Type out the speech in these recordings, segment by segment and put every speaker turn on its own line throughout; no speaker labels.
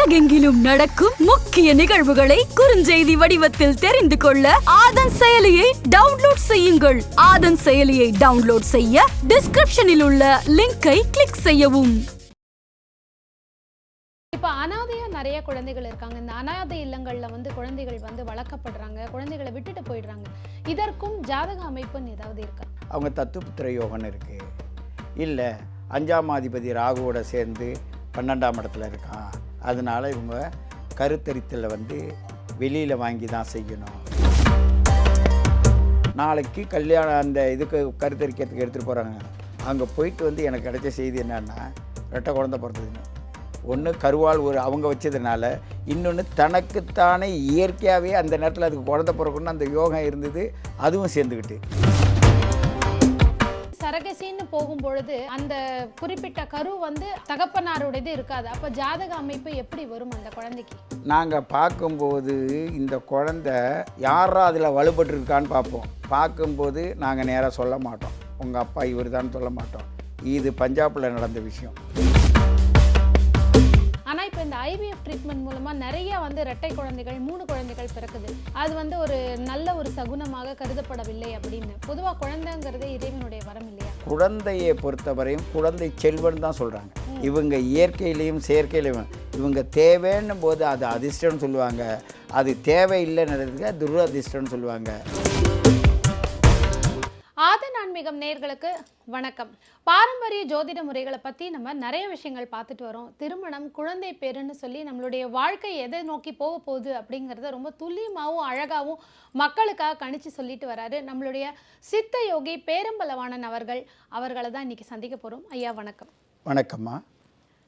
உலகெங்கிலும் நடக்கும் முக்கிய நிகழ்வுகளை குறுஞ்செய்தி வடிவத்தில் தெரிந்து கொள்ள ஆதன் செயலியை டவுன்லோட் செய்யுங்கள். ஆதன் செயலியை டவுன்லோட் செய்ய டிஸ்கிரிப்ஷனில் உள்ள லிங்கை கிளிக் செய்யவும்.
இப்போ அனாதையா நிறைய குழந்தைகள் இருக்காங்க. இந்த அனாதை இல்லங்கள்ல வந்து குழந்தைகள் வந்து வளர்க்கப்படுறாங்க. குழந்தைகளை விட்டுட்டு போயிடுறாங்க. இதற்கும் ஜாதக அமைப்புன்னு ஏதாவது இருக்கா?
அவங்க தத்துப்புத்திர யோகம்னு இருக்குது இல்லை அஞ்சாம் அதிபதி ராகுவோட சேர்ந்து பன்னெண்டாம் இடத்துல இருக்கான். அதனால இவங்க கருத்தரித்தலை வந்து வெளியில் வாங்கி தான் செய்யணும். நாளைக்கு கல்யாணம் அந்த இதுக்கு கருத்தரிக்கிறதுக்கு எடுத்துகிட்டு போகிறாங்க அங்கே போயிட்டு வந்து எனக்கு கிடைச்ச செய்தி என்னென்னா ரெட்டை குழந்த பிறந்ததுன்னு. ஒன்று கருவால் ஒரு அவங்க வச்சதுனால இன்னொன்று தனக்குத்தானே இயற்கையாகவே அந்த நேரத்தில் அதுக்கு குழந்த பிறக்கணும்னு அந்த யோகம் இருந்தது அதுவும் சேர்ந்துக்கிட்டு
சரகசின்னு போகும் பொழுது அந்த குறிப்பிட்ட கரு வந்து தகப்பனாருடையது இருக்காது. அப்போ ஜாதக அமைப்பு எப்படி வரும் அந்த குழந்தைக்கு?
நாங்கள் பார்க்கும்போது இந்த குழந்தை யாரா அதில் வலுப்பட்டுருக்கான்னு பார்ப்போம். பார்க்கும்போது நாங்கள் நேராக சொல்ல மாட்டோம். உங்கள் அப்பா இவர் தான் சொல்ல மாட்டோம். இது பஞ்சாபில் நடந்த விஷயம்.
இந்த ஐவிஎஃப் ட்ரீட்மெண்ட் மூலமா நிறைய வந்து இரட்டை குழந்தைகள் மூணு குழந்தைகள் பிறக்குது. அது வந்து ஒரு நல்ல ஒரு சகுனமாக கருதப்படவில்லை அப்படின்னு. பொதுவா குழந்தைங்கிறதே இறைவனுடைய வரம் இல்லையா?
குழந்தையை பொறுத்தவரையும் குழந்தை செல்வன் தான் சொல்கிறாங்க இவங்க இயற்கையிலையும் செயற்கையிலையும் இவங்க தேவைன்னும் போது அது அதிர்ஷ்டம்னு சொல்லுவாங்க. அது தேவையில்லைன்னு துரதிர்ஷ்டம்னு சொல்லுவாங்க.
ஆதன் ஆன்மீகம் நேர்களுக்கு வணக்கம். பாரம்பரிய ஜோதிட முறைகளை பற்றி நம்ம நிறைய விஷயங்கள் பார்த்துட்டு வரோம். திருமணம் குழந்தை பேருன்னு சொல்லி நம்மளுடைய வாழ்க்கை எதை நோக்கி போக போகுது அப்படிங்கிறத ரொம்ப துல்லியமாகவும் அழகாகவும் மக்களுக்காக கணிச்சு சொல்லிட்டு வராரு. நம்மளுடைய சித்த யோகி பேரம்பலவாணன் அவர்கள் அவர்களை தான் இன்னைக்கு சந்திக்க போகிறோம் ஐயா வணக்கம்.
வணக்கம்மா.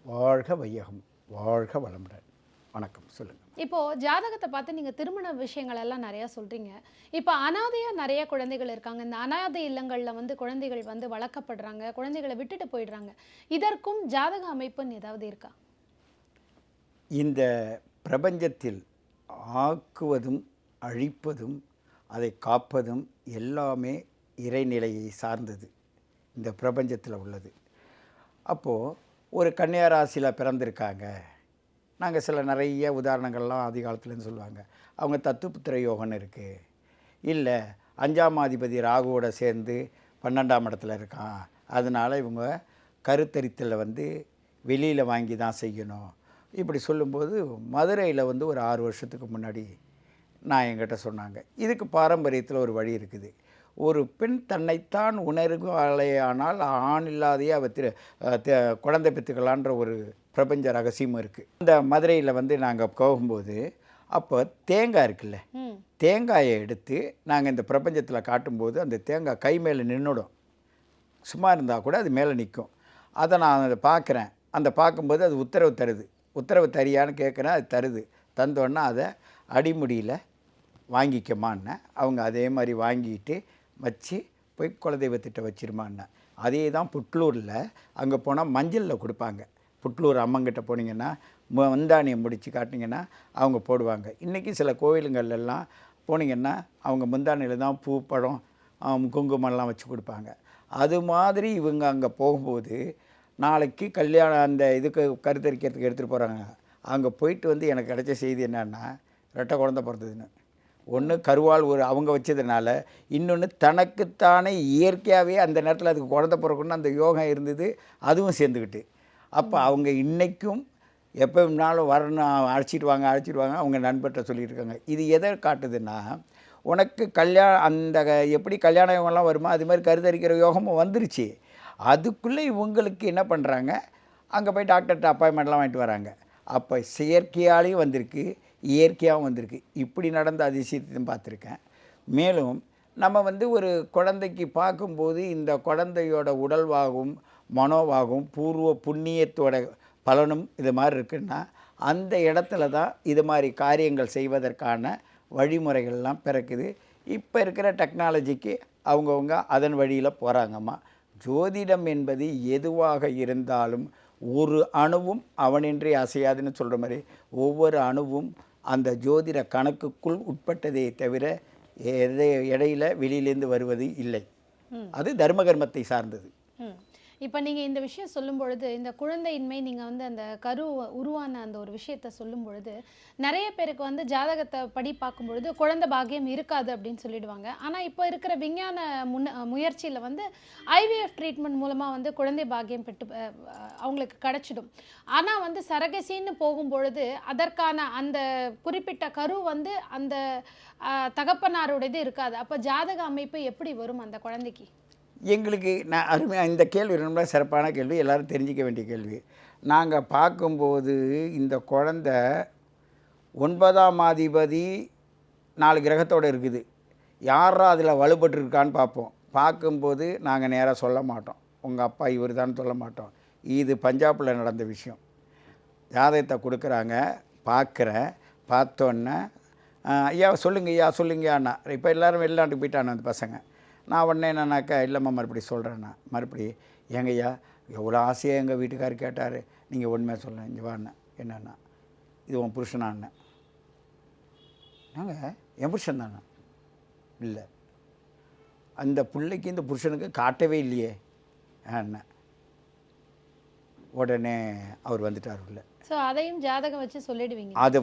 வாழ்க வையகம். வாழ்க வளமுடன். வணக்கம். சொல்லுங்கள்
இப்போது ஜாதகத்தை பார்த்து நீங்கள் திருமண விஷயங்கள் எல்லாம் நிறையா சொல்கிறீங்க இப்போ அனாதையாக நிறைய குழந்தைகள் இருக்காங்க. இந்த அனாதை இல்லங்களில் வந்து குழந்தைகள் வந்து வளர்க்கப்படுறாங்க. குழந்தைகளை விட்டுட்டு போயிடுறாங்க. இதற்கும் ஜாதக அமைப்புன்னு ஏதாவது இருக்கா?
இந்த பிரபஞ்சத்தில் ஆக்குவதும் அழிப்பதும் அதை காப்பதும் எல்லாமே இறைநிலையை சார்ந்தது. இந்த பிரபஞ்சத்தில் உள்ளது. அப்போது ஒரு கன்னியாராசியில் பிறந்திருக்காங்க. நாங்கள் சில நிறைய உதாரணங்கள்லாம் ஆதி காலத்துலேருந்து சொல்லுவாங்க. அவங்க தத்துப்புத்திர யோகம்னு இருக்குது இல்லை அஞ்சாம் அதிபதி ராகுவோட சேர்ந்து பன்னெண்டாம் இடத்துல இருக்கான். அதனால் இவங்க கருத்தரித்தலை வந்து வெளியில் வாங்கி தான் செய்யணும். இப்படி சொல்லும்போது மதுரையில் வந்து ஒரு ஆறு வருஷத்துக்கு முன்னாடி நான் என்கிட்ட சொன்னாங்க. இதுக்கு பாரம்பரியத்தில் ஒரு வழி இருக்குது. ஒரு பெண் தன்னைத்தான் உணர்வாளையானால் ஆண் இல்லாதையே அவ திரு குழந்தை பெற்றுக்கலான்ற ஒரு பிரபஞ்ச ரகசியமும் இருக்குது இந்த மதுரையில் வந்து நாங்கள் போகும்போது அப்போ தேங்காய் இருக்குல்ல தேங்காயை எடுத்து நாங்கள் இந்த பிரபஞ்சத்தில் காட்டும்போது அந்த தேங்காய் கை மேலே நின்றுடும் சும்மா இருந்தால் கூட அது மேலே நிற்கும் அதை நான் அதை பார்க்குறேன் அந்த பார்க்கும்போது அது உத்தரவு தருது. உத்தரவு தரியான்னு கேட்குறேன் அது தருது. தந்தோடனே அதை அடிமுடியில் வாங்கிக்கமான்னு. அவங்க அதே மாதிரி வாங்கிட்டு வச்சு போய் குலதெய்வத்திட்ட வச்சிருமான்னு. அதே தான் புட்லூரில் அங்கே போனால் மஞ்சளில் கொடுப்பாங்க. புட்லூர் அம்மங்கிட்ட போனீங்கன்னா மு- முந்தானியை முடித்து காட்டினீங்கன்னா அவங்க போடுவாங்க. இன்றைக்கி சில கோவிலுங்கள்லாம் போனீங்கன்னா அவங்க முந்தானியில் தான் பூ பழம் குங்குமம்லாம் வச்சு கொடுப்பாங்க. அது மாதிரி இவங்க அங்கே போகும்போது நாளைக்கு கல்யாணம் அந்த இதுக்கு கருத்தரிக்கிறதுக்கு எடுத்துகிட்டு போகிறாங்க அங்கே போயிட்டு வந்து எனக்கு கிடைச்ச செய்தி என்னென்னா ரெட்டை குழந்த பிறந்ததுன்னு. ஒன்று கருவால் ஒரு அவங்க வச்சதுனால இன்னொன்று தனக்குத்தானே இயற்கையாகவே அந்த நேரத்தில் அதுக்கு குழந்தை பிறக்கணும்னு அந்த யோகம் இருந்தது அதுவும் சேர்ந்துக்கிட்டு அப்போ அவங்க இன்றைக்கும் எப்போ வேணாலும் வரணும் அழைச்சிட்டு வாங்க அழைச்சிட்டு வாங்க அவங்க நண்பர்கிட்ட சொல்லியிருக்காங்க. இது எதை காட்டுதுன்னா உனக்கு கல்யாணம் அந்த எப்படி கல்யாண யோகம்லாம் வருமோ அது மாதிரி கருத்தரிக்கிற யோகமும் வந்துருச்சு. அதுக்குள்ளே இவங்களுக்கு என்ன பண்ணுறாங்க அங்கே போய் டாக்டர்கிட்ட அப்பாயின்மெண்ட்லாம் வாங்கிட்டு வராங்க. அப்போ செயற்கையாலையும் வந்திருக்கு. இயற்கையாகவும் வந்திருக்கு. இப்படி நடந்த அதிசயத்தையும் பார்த்துருக்கேன். மேலும் நம்ம வந்து ஒரு குழந்தைக்கு பார்க்கும்போது இந்த குழந்தையோட உடல்வாகும் மனோவாகும் பூர்வ புண்ணியத்தோட பலனும் இது மாதிரி இருக்குன்னா அந்த இடத்துல தான் இது மாதிரி காரியங்கள் செய்வதற்கான வழிமுறைகள்லாம் பிறக்குது. இப்போ இருக்கிற டெக்னாலஜிக்கு அவங்கவுங்க அதன் வழியில் போகிறாங்கம்மா ஜோதிடம் என்பது எதுவாக இருந்தாலும் ஒரு அணுவும் அவனின்றி அசையாதுன்னு சொல்கிற மாதிரி ஒவ்வொரு அணுவும் அந்த ஜோதிட கணக்குக்குள் உட்பட்டதே தவிர இடையில வெளியிலேருந்து வருவது இல்லை. அது தர்மகர்மத்தை சார்ந்தது.
இப்போ நீங்கள் இந்த விஷயம் சொல்லும் பொழுது இந்த குழந்தையின்மை நீங்கள் வந்து அந்த கரு உருவான அந்த ஒரு விஷயத்த சொல்லும் பொழுது நிறைய பேருக்கு வந்து ஜாதகத்தை படி பார்க்கும் பொழுது குழந்தை பாகியம் இருக்காது அப்படின்னு சொல்லிடுவாங்க. ஆனால் இப்போ இருக்கிற விஞ்ஞான முன்ன முயற்சியில் வந்து ஐவிஎஃப் ட்ரீட்மெண்ட் மூலமாக வந்து குழந்தை பாகியம் பெற்று அவங்களுக்கு கிடைச்சிடும். ஆனால் வந்து சரகசின்னு போகும் பொழுது அதற்கான அந்த குறிப்பிட்ட கரு வந்து அந்த தகப்பனாருடையது இருக்காது. அப்போ ஜாதக அமைப்பு எப்படி வரும் அந்த குழந்தைக்கு?
எங்களுக்கு நான் அருமையாக இந்த கேள்வி ரொம்ப சிறப்பான கேள்வி எல்லோரும் தெரிஞ்சிக்க வேண்டிய கேள்வி. நாங்கள் பார்க்கும்போது இந்த குழந்த ஒன்பதாம் அதிபதி நாலு கிரகத்தோடு இருக்குது. யாரா அதில் வலுப்பட்டுருக்கான்னு பார்ப்போம். பார்க்கும்போது நாங்கள் நேராக சொல்ல மாட்டோம். உங்கள் அப்பா இவர் தான் சொல்ல மாட்டோம். இது பஞ்சாபில் நடந்த விஷயம். ஜாதகத்தை கொடுக்குறாங்க. பார்க்குறேன். பார்த்தோன்னே ஐயா சொல்லுங்க ஐயா சொல்லுங்க அண்ணா இப்போ எல்லோரும் வெளிநாட்டுக்கு போயிட்டானு அந்த பசங்க. நான் உடனே என்னன்னாக்கா இல்லைம்மா மறுபடியும் சொல்கிறேண்ணா மறுபடி ஏங்க ஐயா எவ்வளோ ஆசையாக எங்கள் வீட்டுக்காரர் கேட்டார். நீங்கள் உண்மையாக சொல்லுங்க இங்கே வாண்ணா என்னண்ணா இது உன் புருஷனா அண்ணன் நாங்கள் என் புருஷன் தானே? இல்லை. அந்த பிள்ளைக்கு இந்த புருஷனுக்கு காட்டவே இல்லையே. அண்ணன் உடனே அவர் வந்துட்டார் உள்ள.
ஸோ அதையும் ஜாதகம் வச்சு சொல்லிடுவீங்க.
அது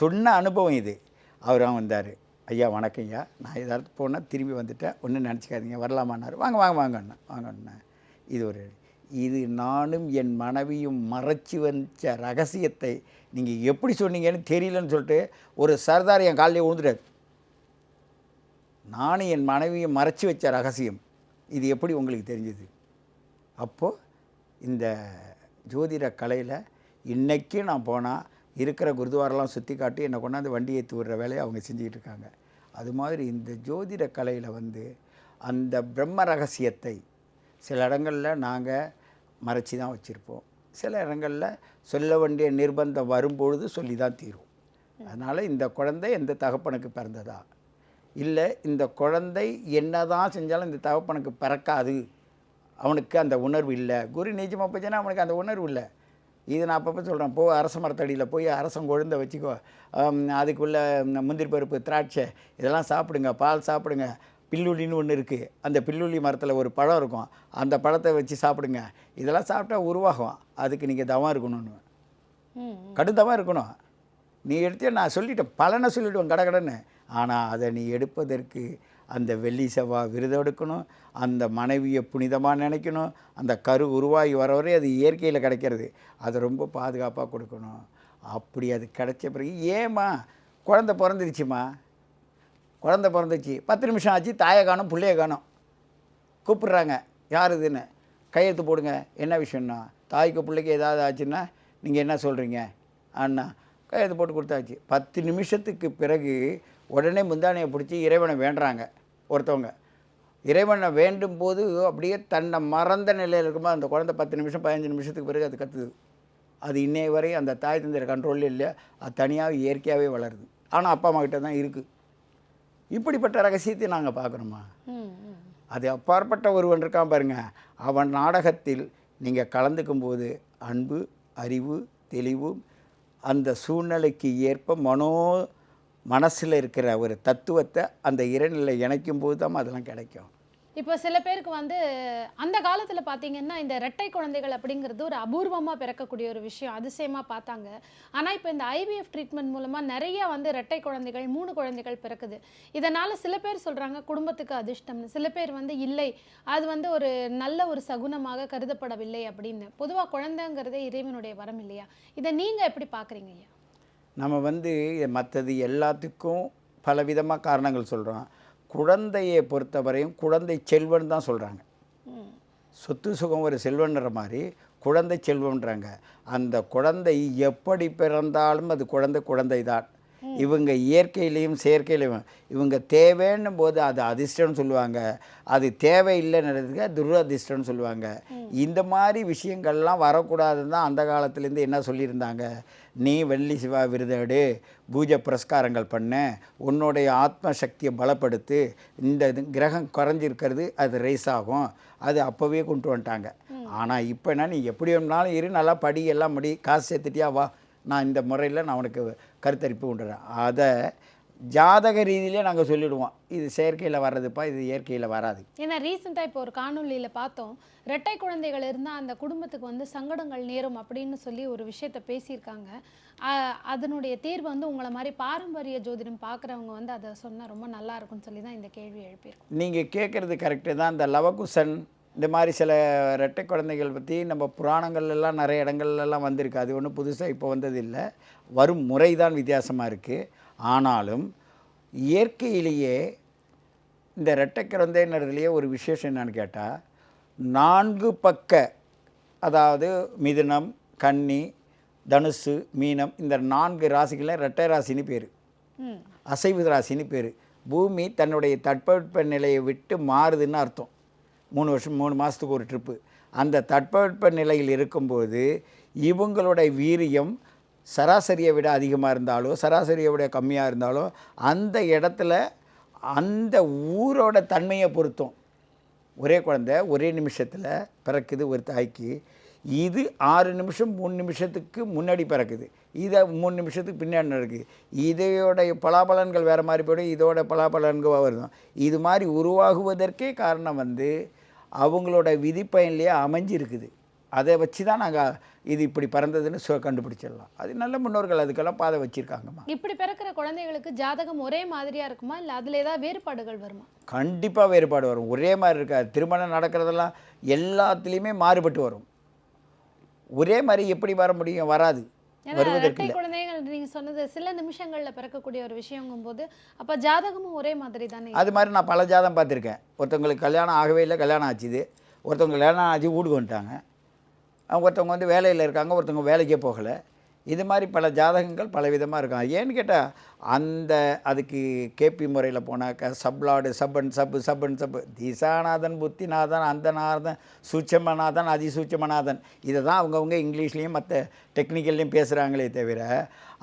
சொன்ன அனுபவம் இது. அவர் வந்தார். ஐயா வணக்கம் ஐயா. நான் ஏதாவது போனால் திரும்பி வந்துட்டேன். ஒன்றும் நினச்சிக்காதீங்க. வரலாமான்னாரு. வாங்க வாங்க வாங்க அண்ணா. வாங்க அண்ணா. இது ஒரு இது நானும் என் மனைவியும் மறைச்சி வந்த ரகசியத்தை நீங்கள் எப்படி சொன்னீங்கன்னு தெரியலன்னு சொல்லிட்டு ஒரு சர்தார் என் காலையில் விழுந்துட்டார். நானும் என் மனைவியும் மறைச்சி வச்ச ரகசியம். இது எப்படி உங்களுக்கு தெரிஞ்சது? அப்போது இந்த ஜோதிட கலையில் இன்றைக்கும் நான் போனால் இருக்கிற குருதுவாரெல்லாம் சுற்றி காட்டி என்னை கொண்டாந்து வண்டி ஏற்றி விடுற வேலையை அவங்க செஞ்சுக்கிட்டு இருக்காங்க அது மாதிரி இந்த ஜோதிட கலையில் வந்து அந்த பிரம்ம ரகசியத்தை சில இடங்களில் நாங்கள் மறைச்சி தான் வச்சுருப்போம். சில இடங்களில் சொல்ல வேண்டிய நிர்பந்தம் வரும்பொழுது சொல்லி தான் தீரும். அதனால் இந்த குழந்தை எந்த தகப்பனுக்கு பிறந்ததா? இல்லை இந்த குழந்தை என்ன தான் செஞ்சாலும் இந்த தகப்பனுக்கு பிறக்காது. அவனுக்கு அந்த உணர்வு இல்லை. குரு நீச்சமாக போச்சுன்னா அவனுக்கு அந்த உணர்வு இல்லை. இது நான் அப்பப்போ சொல்கிறேன் போ அரச மரத்தடியில் போய் அரசம் கொழுந்த வச்சுக்கோ. அதுக்குள்ளே முந்திரி பருப்பு திராட்சை இதெல்லாம் சாப்பிடுங்க. பால் சாப்பிடுங்க. பில்லுள்ளின்னு ஒன்று இருக்குது அந்த பில்லுள்ளி மரத்தில் ஒரு பழம் இருக்கும். அந்த பழத்தை வச்சு சாப்பிடுங்க. இதெல்லாம் சாப்பிட்டா உருவாகும். அதுக்கு நீங்கள் தவம் இருக்கணும்னு.
ம்
கடுந்தமாக இருக்கணும். நீ எடுத்து நான் சொல்லிட்டேன். பலனை சொல்லிவிடுவேன் கடகடன்னு ஆனால் அதை நீ எடுப்பதற்கு அந்த வெள்ளி செவ்வாய் விரதம் எடுக்கணும். அந்த மனைவியை புனிதமாக நினைக்கணும். அந்த கரு உருவாகி வர வரை அது இயற்கையில் கிடைக்கிறது. அதை ரொம்ப பாதுகாப்பாக கொடுக்கணும். அப்படி அது கிடைச்ச பிறகு ஏம்மா குழந்த பிறந்துருச்சுமா குழந்த பிறந்துச்சு பத்து நிமிஷம் ஆச்சு தாயை காணும் பிள்ளைய காணும். கூப்பிட்றாங்க. யார் இதுன்னு? கையெழுத்து போடுங்க. என்ன விஷயம்னா தாய்க்கு பிள்ளைக்கு ஏதாவது ஆச்சுன்னா நீங்கள் என்ன சொல்கிறீங்க அண்ணா கையெழுத்து போட்டு கொடுத்தாச்சு. பத்து நிமிஷத்துக்கு பிறகு உடனே முந்தானையை பிடிச்சி இறைவனை வேண்டுறாங்க. ஒருத்தவங்க. இறைவனை வேண்டும் போது அப்படியே தன்னை மறந்த நிலையில் இருக்கும்போது அந்த குழந்தை பத்து நிமிஷம் பதினஞ்சு நிமிஷத்துக்கு பிறகு அது கத்துது. அது இன்னைய வரை அந்த தாய் தந்திர கண்ட்ரோலில் இல்லை. அது தனியாக இயற்கையாகவே வளருது. ஆனால் அப்பா அம்மா கிட்ட தான் இருக்குது இப்படிப்பட்ட ரகசியத்தை நாங்கள் பார்க்குறோமா அது அப்பாற்பட்ட ஒருவன் இருக்கான் பாருங்க. அவன் நாடகத்தில் நீங்கள் கலந்துக்கும் போது அன்பு அறிவு தெளிவு அந்த சூழ்நிலைக்கு ஏற்ப மனோ மனசில் இருக்கிற ஒரு தத்துவத்தை அந்த இறைநிலை இணைக்கும் போது தான் அதெல்லாம் கிடைக்கும்.
இப்போ சில பேருக்கு வந்து அந்த காலத்தில் பார்த்தீங்கன்னா இந்த ரெட்டை குழந்தைகள் அப்படிங்கிறது ஒரு அபூர்வமாக பிறக்கக்கூடிய ஒரு விஷயம் அதிசயமாக பார்த்தாங்க. ஆனால் இப்போ இந்த ஐவிஎஃப் ட்ரீட்மெண்ட் மூலமாக நிறைய வந்து ரெட்டை குழந்தைகள் மூணு குழந்தைகள் பிறக்குது. இதனால் சில பேர் சொல்கிறாங்க குடும்பத்துக்கு அதிர்ஷ்டம்னு. சில பேர் வந்து இல்லை அது வந்து ஒரு நல்ல ஒரு சகுனமாக கருதப்படவில்லை அப்படின்னு. பொதுவாக குழந்தைங்கிறதே இறைவனுடைய வரம் இல்லையா? இதை நீங்கள் எப்படி பார்க்குறீங்க ஐயா?
நம்ம வந்து மற்றது எல்லாத்துக்கும் பலவிதமாக காரணங்கள் சொல்கிறோம் குழந்தையை பொறுத்தவரையும் குழந்தை செல்வன் தான் சொல்கிறாங்க சொத்து சுகம் ஒரு செல்வன்ற மாதிரி குழந்தை செல்வம்ன்றாங்க. அந்த குழந்தை எப்படி பிறந்தாலும் அது குழந்தை குழந்தை தான் இவங்க இயற்கையிலையும் செயற்கையிலையும் இவங்க தேவைன்னும் போது அது அதிர்ஷ்டம்னு சொல்லுவாங்க. அது தேவையில்லைன்றதுக்கு துரதிர்ஷ்டம்னு சொல்லுவாங்க. இந்த மாதிரி விஷயங்கள்லாம் வரக்கூடாதுன்னு தான் அந்த காலத்துலேருந்து என்ன சொல்லியிருந்தாங்க? நீ வெள்ளி சிவா விருது எடு பூஜை புரஸ்காரங்கள் பண்ணு உன்னுடைய ஆத்ம சக்தியை பலப்படுத்து இந்த இது கிரகம் குறைஞ்சிருக்கிறது அது ரைஸ் ஆகும். அது அப்போவே கொண்டு வந்துட்டாங்க. ஆனால் இப்போ என்ன நீ எப்படி வேணும்னாலும் இரு நல்லா படி எல்லாம் முடி காசு சேர்த்துட்டியா வா. நான் இந்த முறையில் நான் உனக்கு கருத்தரிப்பு கொண்டுறேன் அதை ஜாதக ரீதியிலே நாங்கள் சொல்லிடுவோம். இது செயற்கையில் வர்றதுப்பா இது இயற்கையில் வராது.
ஏன்னா ரீசெண்டாக இப்போ ஒரு காணொளியில் பார்த்தோம். இரட்டை குழந்தைகள் இருந்தால் அந்த குடும்பத்துக்கு வந்து சங்கடங்கள் நேரும் அப்படின்னு சொல்லி ஒரு விஷயத்த பேசியிருக்காங்க. அதனுடைய தீர்வு வந்து உங்களை மாதிரி பாரம்பரிய ஜோதிடம் பார்க்குறவங்க வந்து அதை சொன்னால் ரொம்ப நல்லா இருக்கும்னு சொல்லி தான் இந்த கேள்வி எழுப்பியிருக்கோம்.
நீங்கள் கேட்குறது கரெக்டு தான். இந்த லவகுசன் இந்த மாதிரி சில ரெட்டை குழந்தைகள் பற்றி நம்ம புராணங்கள் எல்லாம் நிறைய இடங்கள்லாம் வந்திருக்கு. அது ஒன்றும் புதுசாக இப்போ வந்தது இல்லை வரும் முறை தான் வித்தியாசமாக இருக்குது ஆனாலும் இயற்கையிலேயே இந்த ரெட்டை குழந்தைன்றதுலேயே ஒரு விசேஷம் என்னன்னு கேட்டால் நான்கு பக்க அதாவது மிதுனம் கன்னி தனுசு மீனம் இந்த நான்கு ராசிகளில் ரெட்டை ராசின்னு பேர். அசைவு ராசின்னு பேர். பூமி தன்னுடைய தட்பவெட்ப நிலையை விட்டு மாறுதுன்னு அர்த்தம். மூணு வருஷம் மூணு மாதத்துக்கு ஒரு ட்ரிப்பு அந்த தட்பவெட்ப நிலையில் இருக்கும்போது இவங்களுடைய வீரியம் சராசரியை விட அதிகமாக இருந்தாலோ சராசரியை விட கம்மியாக இருந்தாலோ அந்த இடத்துல அந்த ஊரோட தன்மையை பொருத்தும். ஒரே குழந்தை ஒரே நிமிஷத்தில் பிறக்குது ஒரு தாய்க்கு. இது ஆறு நிமிஷம் மூணு நிமிஷத்துக்கு முன்னாடி பிறக்குது. இதை மூணு நிமிஷத்துக்கு பின்னாடி நடக்குது. இதையோடைய பலாபலன்கள் வேறு மாதிரி போய்டும் இதோட பலாபலன்கள் வருதும். இது மாதிரி உருவாகுவதற்கே காரணம் வந்து அவங்களோட விதிப்பயன்லேயே அமைஞ்சிருக்குது. அதை வச்சு தான் நாங்கள் இது இப்படி பிறந்ததுன்னு சொ கண்டுபிடிச்சிடலாம். அது நல்ல முன்னோர்கள் அதுக்கெல்லாம் பாதை வச்சுருக்காங்கம்மா.
இப்படி பிறக்கிற குழந்தைகளுக்கு ஜாதகம் ஒரே மாதிரியா இருக்குமா? இல்லை அதில் ஏதாவது வேறுபாடுகள் வருமா?
கண்டிப்பாக வேறுபாடு வரும். ஒரே மாதிரி இருக்காது திருமணம் நடக்கிறதெல்லாம் எல்லாத்துலேயுமே மாறுபட்டு வரும். ஒரே மாதிரி எப்படி வர முடியும்? வராது.
இரட்டை குழந்தைகள் நீங்க சொன்னது சில நிமிஷங்கள்ல பிறக்கக்கூடிய ஒரு விஷயங்கும் போது அப்ப ஜாதகமும் ஒரே மாதிரி தானே
அது மாதிரி நான் பல ஜாதகம் பார்த்துருக்கேன். ஒருத்தவங்களுக்கு கல்யாணம் ஆகவே இல்லை கல்யாணம் ஆச்சுது. ஒருத்தவங்க கல்யாணம் ஆச்சு வீட்டுக்கு வந்துட்டாங்க. ஒருத்தவங்க வந்து வேலையில் இருக்காங்க ஒருத்தவங்க வேலைக்கே போகலை. இது மாதிரி பல ஜாதகங்கள் பல விதமாக இருக்கும் ஏன்னு கேட்டால் அந்த அதுக்கு கேபி முறையில் போனாக்க சப்லாடு சப்பன் சப்பு சப்பன் சப்பு. திசாநாதன் புத்திநாதன் அந்தநாதன் சூட்சமநாதன் அதிசூட்சமநாதன். இதை தான் அவங்கவுங்க இங்கிலீஷ்லேயும் மற்ற டெக்னிக்கல்லையும் பேசுகிறாங்களே தவிர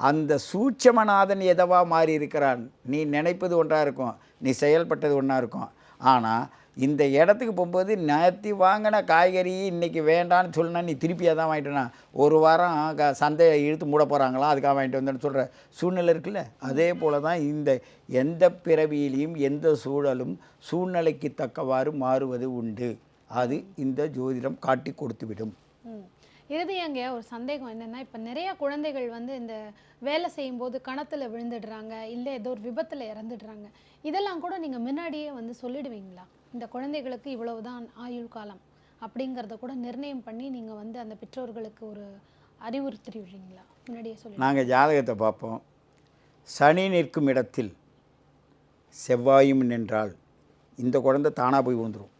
அந்த சூட்சமநாதன் எதவா மாறி இருக்கிறான் நீ நினைப்பது ஒன்றாக இருக்கும். நீ செயல்பட்டது ஒன்றா இருக்கும். ஆனால் இந்த இடத்துக்கு போகும்போது நேற்று வாங்கின காய்கறி இன்றைக்கி வேண்டான்னு சொன்னா நீ திருப்பியாக தான் வாங்கிட்டேனா ஒரு வாரம் க சந்தையை இழுத்து மூட போகிறாங்களா அதுக்காக வாங்கிட்டு வந்தேன்னு சொல்கிற சூழ்நிலை இருக்குல்ல? அதே போல் தான் இந்த எந்த பிறவியிலையும் எந்த சூழலும் சூழ்நிலைக்கு தக்கவாறு மாறுவது உண்டு. அது இந்த ஜோதிடம் காட்டி கொடுத்துவிடும்.
ம். இறுதியாங்க ஒரு சந்தேகம் என்னென்னா இப்போ நிறைய குழந்தைகள் வந்து இந்த வேலை செய்யும்போது கணத்தில் விழுந்துடுறாங்க இல்லை ஏதோ ஒரு விபத்தில் இறந்துடுறாங்க. இதெல்லாம் கூட நீங்கள் முன்னாடியே வந்து சொல்லிடுவீங்களா? இந்த குழந்தைகளுக்கு இவ்வளவுதான் ஆயுள் காலம் அப்படிங்கிறத கூட நிர்ணயம் பண்ணி நீங்கள் வந்து அந்த பெற்றோர்களுக்கு ஒரு அறிவுறுத்திடுவீங்களா? முன்னாடியே சொல்லி
நாங்கள் ஜாதகத்தை பார்ப்போம். சனி நிற்கும் இடத்தில் செவ்வாயும் நின்றால் இந்த குழந்தை தானாக போய் வந்துடும்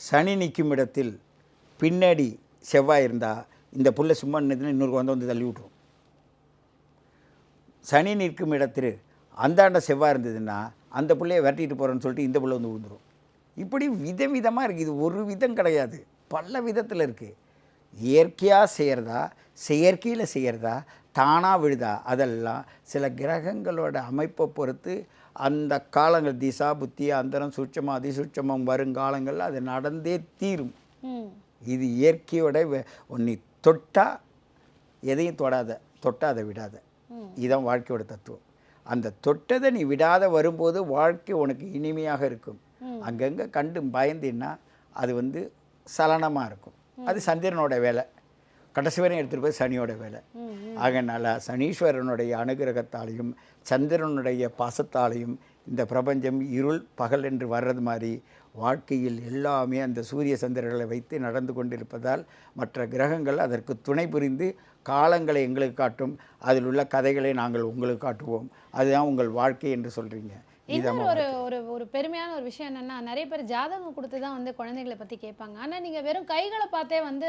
சனி நிற்கும் இடத்தில் பின்னாடி செவ்வாய் இருந்தால் இந்த புள்ள சும்மா நின்றுன்னு இன்னொரு குழந்தை வந்து தள்ளி விட்ரும் சனி நிற்கும் இடத்தில் அந்தாண்ட செவ்வாய் இருந்ததுன்னா அந்த புள்ளைய விரட்டிட்டு போகிறேன்னு சொல்லிட்டு இந்த புள்ள வந்து விழுந்துரும். இப்படி விதவிதமாக இருக்குது இது ஒரு விதம் கிடையாது. பல விதத்தில் இருக்குது இயற்கையாக செய்கிறதா செயற்கையில் செய்கிறதா தானாக விழுதா? அதெல்லாம் சில கிரகங்களோட அமைப்பை பொறுத்து அந்த காலங்கள் திசா புத்தி அந்தரம் சூட்சமம் அதிசூட்சமம் வருங்காலங்களில் அது நடந்தே தீரும். இது இயற்கையோட வெ- நீ தொட்டா எதையும் தொடாத தொட்டா அதை விடாத இதுதான் வாழ்க்கையோட தத்துவம். அந்த தொட்டதை நீ விடாத வரும்போது வாழ்க்கை உனக்கு இனிமையாக இருக்கும். அங்கங்கே கண்டு பயந்தின்னா அது வந்து சலனமாக இருக்கும். அது சந்திரனோட வேலை. கடைசி வரையும் எடுத்துகிட்டு போய் சனியோட வேலை. ஆகையினால சனீஸ்வரனுடைய அனுகிரகத்தாலையும் சந்திரனுடைய பாசத்தாலையும் இந்த பிரபஞ்சம் இருள் பகல் என்று வர்றது மாதிரி வாழ்க்கையில் எல்லாமே அந்த சூரிய சந்திரர்களை வைத்து நடந்து கொண்டிருப்பதால் மற்ற கிரகங்கள் அதற்கு துணை புரிந்து காலங்களை எங்களுக்கு காட்டும். அதில் உள்ள கதைகளை நாங்கள் உங்களுக்கு காட்டுவோம். அதுதான் உங்கள் வாழ்க்கை என்று சொல்கிறீங்க
இன்னொரு ஒரு ஒரு ஒரு பெருமையான ஒரு விஷயம் என்னன்னா நிறைய பேர் ஜாதகம் கொடுத்து தான் வந்து குழந்தைகளை பத்தி கேட்பாங்க. ஆனா நீங்க வெறும் கைகளை பார்த்தே வந்து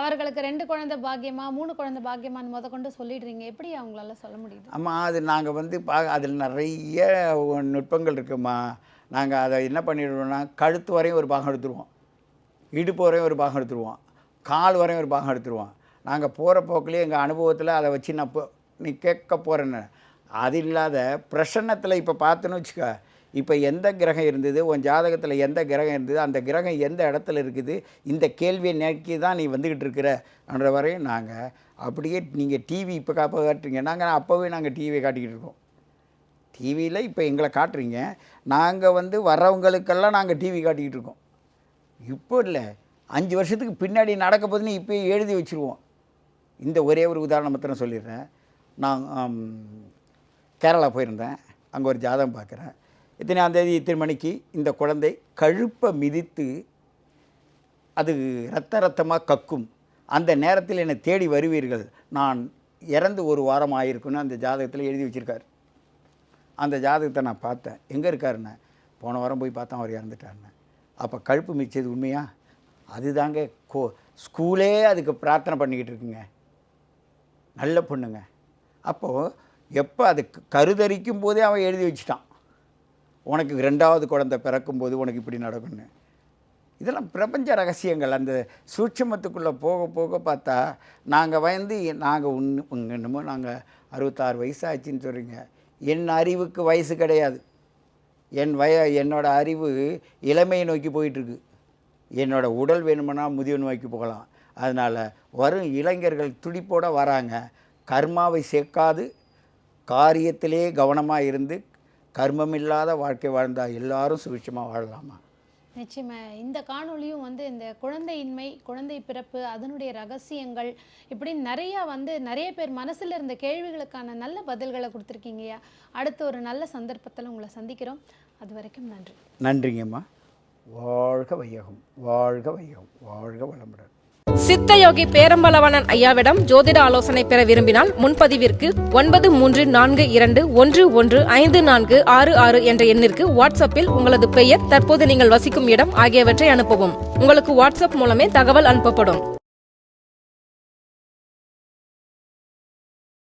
அவர்களுக்கு ரெண்டு குழந்தை பாக்கியமா மூணு குழந்தை பாக்கியமான்னு முத கொண்டு சொல்லிடுறீங்க. எப்படி அவங்களால சொல்ல முடியுது?
ஆமாம் அது நாங்கள் வந்து பா அதில் நிறைய நுட்பங்கள் இருக்குமா. நாங்கள் அதை என்ன பண்ணிடுவோம்னா கழுத்து வரையும் ஒரு பாகம் எடுத்துருவோம். இடுப்பு வரையும் ஒரு பாகம் எடுத்துருவோம். கால் வரையும் ஒரு பாகம் எடுத்துருவோம். நாங்கள் போகிற போக்கிலே எங்கள் அனுபவத்தில் அதை வச்சு நான் நீ கேட்க போகிறேன்னு அது இல்லாத பிரசன்னத்தில் இப்போ பார்த்தோன்னு வச்சுக்க இப்போ எந்த கிரகம் இருந்தது உன் ஜாதகத்தில் எந்த கிரகம் இருந்தது அந்த கிரகம் எந்த இடத்துல இருக்குது இந்த கேள்வியை நோக்கி தான் நீ வந்துக்கிட்டு இருக்கிறன்ற வரையும் நாங்கள் அப்படியே நீங்கள் டிவி இப்போ காப்ப காட்டுறீங்க. நாங்கள் அப்போவே நாங்கள் டிவியை காட்டிக்கிட்டு இருக்கோம். டிவியில் இப்போ எங்களை காட்டுறீங்க. நாங்கள் வந்து வர்றவங்களுக்கெல்லாம் நாங்கள் டிவி காட்டிக்கிட்டு இருக்கோம். இப்போ இல்லை. அஞ்சு வருஷத்துக்கு பின்னாடி நடக்க போதுன்னு இப்போ எழுதி வச்சுருவோம். இந்த ஒரே ஒரு உதாரணம் மாத்திரம் சொல்லிடுறேன். நான் கேரளா போயிருந்தேன். அங்கே ஒரு ஜாதகம் பார்க்குறேன். இத்தனையாம் தேதி இத்தனை மணிக்கு இந்த குழந்தை கழுப்பை மிதித்து அது ரத்த ரத்தமாக கக்கும். அந்த நேரத்தில் என்னை தேடி வருவீர்கள். நான் இறந்து ஒரு வாரம் ஆயிருக்குன்னு அந்த ஜாதகத்தில் எழுதி வச்சுருக்கார். அந்த ஜாதகத்தை நான் பார்த்தேன். எங்கே இருக்காருன்னு? போன வாரம் போய் பார்த்தா அவர் இறந்துட்டாருண்ணே அப்போ கழுப்பு மிச்சது உண்மையா? அதுதாங்க கோ ஸ்கூலே அதுக்கு பிரார்த்தனை பண்ணிக்கிட்டு இருக்குங்க. நல்ல பொண்ணுங்க. அப்போது எப்போ அது கருதரிக்கும் போதே அவன் எழுதி வச்சிட்டான். உனக்கு ரெண்டாவது குழந்தை பிறக்கும்போது உனக்கு இப்படி நடக்கும்னு. இதெல்லாம் பிரபஞ்ச ரகசியங்கள். அந்த சூட்சமத்துக்குள்ளே போக போக பார்த்தா நாங்கள் வந்து நாங்கள் ஒன்று என்னமோ நாங்கள் அறுபத்தாறு வயசாச்சுன்னு சொல்கிறீங்க என் அறிவுக்கு வயசு கிடையாது. என் வய என்னோடய அறிவு இளமையை நோக்கி போயிட்டுருக்கு என்னோடய உடல் வேணுமென்னா முதிய நோக்கி போகலாம். அதனால் வரும் இளைஞர்கள் துடிப்போட வராங்க. கர்மாவை சேர்க்காது. காரியத்திலே கவனமாக இருந்து கர்மமில்லாத வாழ்க்கை வாழ்ந்தால் எல்லாரும் சுபிட்சமாக வாழலாமா?
நிச்சயமா. இந்த காணொளியும் வந்து இந்த குழந்தையின்மை குழந்தை பிறப்பு அதனுடைய ரகசியங்கள் இப்படி நிறைய வந்து நிறைய பேர் மனசுல இருந்த கேள்விகளுக்கான நல்ல பதில்களை கொடுத்துருக்கீங்கய்யா அடுத்த ஒரு நல்ல சந்தர்ப்பத்தில் உங்களை சந்திக்கிறோம். அது வரைக்கும் நன்றி.
நன்றிங்கம்மா. வாழ்க வையகம் வாழ்க வையகம் வாழ்க வளமுடன்.
சித்தயோகி பேரம்பலவனன் ஐயாவிடம் ஜோதிட ஆலோசனை பெற விரும்பினால் முன்பதிவிற்கு ஒன்பது மூன்று நான்கு இரண்டு ஒன்று ஒன்று ஐந்து நான்கு ஆறு ஆறு என்ற எண்ணிற்கு வாட்ஸ்அப்பில் உங்களது பெயர் தற்போது நீங்கள் வசிக்கும் இடம் ஆகியவற்றை அனுப்பவும். உங்களுக்கு வாட்ஸ்அப் மூலமே தகவல் அனுப்பப்படும்.